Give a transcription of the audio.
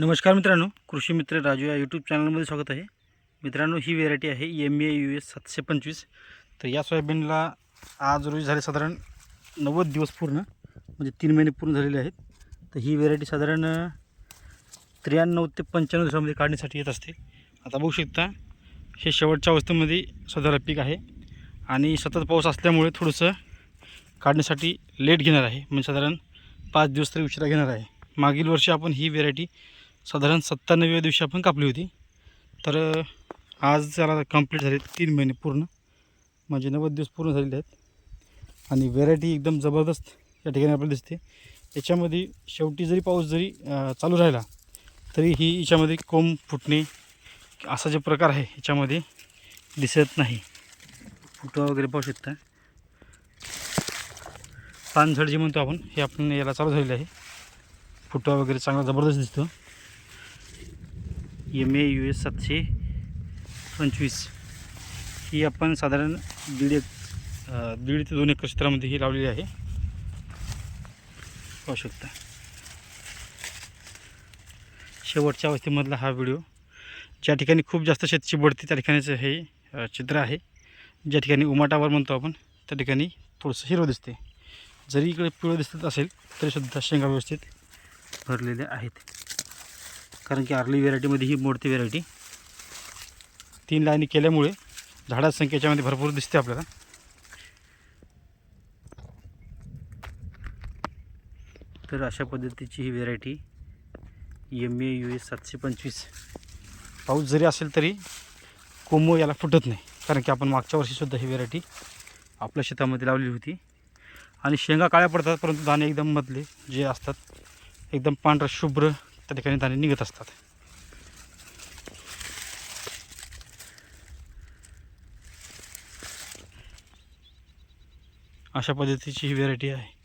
नमस्कार मित्रांनो कृषी मित्र राजू या यूट्यूब चॅनलमध्ये स्वागत आहे. मित्रांनो ही व्हेरायटी आहे एम ए यू एस सातशे पंचवीस. तर या सोयाबीनला आज रोजी झाले साधारण नव्वद दिवस पूर्ण म्हणजे तीन महिने पूर्ण झालेले आहेत. तर ही व्हेरायटी साधारण त्र्याण्णव ते पंच्याण्णव दिवसामध्ये काढण्यासाठी येत असते. आता बघू शकता हे शेवटच्या अवस्थेमध्ये सध्याला पीक आहे. आणि सतत पाऊस असल्यामुळे थोडंसं काढण्यासाठी लेट घेणार आहे. म्हणजे साधारण पाच दिवस तरी उशिरा घेणार आहे. मागील वर्षी आपण ही व्हेरायटी साधारण सत्त्याण्णव्या दिवशी आपण कापली होती. तर आज त्याला कंप्लीट झाले तीन महिने पूर्ण. म्हणजे नव्वद दिवस पूर्ण झालेले आहेत. आणि व्हेरायटी एकदम जबरदस्त या ठिकाणी आपल्याला दिसते. याच्यामध्ये शेवटी जरी पाऊस जरी चालू राहिला तरी ही याच्यामध्ये कोंब फुटणे असा जे प्रकार आहे याच्यामध्ये दिसत नाही. फुटवा वगैरे पाहू शकता. पानझड जे म्हणतो आपण हे आपण याला चालू झालेलं आहे. फुटवा वगैरे चांगला जबरदस्त दिसतो. एम ए यू एस सातशे पंचवीस. ही आपण साधारण दीड एक दीड ते दोन एकर क्षेत्रामध्ये ही लावलेली आहे. पाहू शकता. शेवटच्या अवस्थेमधला हा व्हिडिओ. ज्या ठिकाणी खूप जास्त शेतीची बढती त्या ठिकाणीचं हे चित्र आहे. ज्या ठिकाणी उमाटावर म्हणतो आपण त्या ठिकाणी थोडंसं हिरवं दिसते जरी इकडे पिवळं दिसत असेल तरीसुद्धा शेंगा व्यवस्थित भरलेल्या आहेत. कारण की आर्ली व्हेरायटीमध्ये ही मोडती व्हेरायटी. तीन लाईनी केल्यामुळे झाडाची संख्येच्यामध्ये भरपूर दिसते आपल्याला. तर अशा पद्धतीची ही variety M A U A सातशे पंचवीस. पाऊस जरी असेल तरी कोमो याला फुटत नाही. कारण की आपण मागच्या वर्षीसुद्धा ही व्हेरायटी आपल्या शेतामध्ये लावली होती. आणि शेंगा काळ्या पडतात परंतु दाणे एकदम मधले जे असतात एकदम पांढरं शुभ्र त्या ठिकाणी दाणे निघत असतात. अशा पद्धतीची ही व्हेरायटी आहे.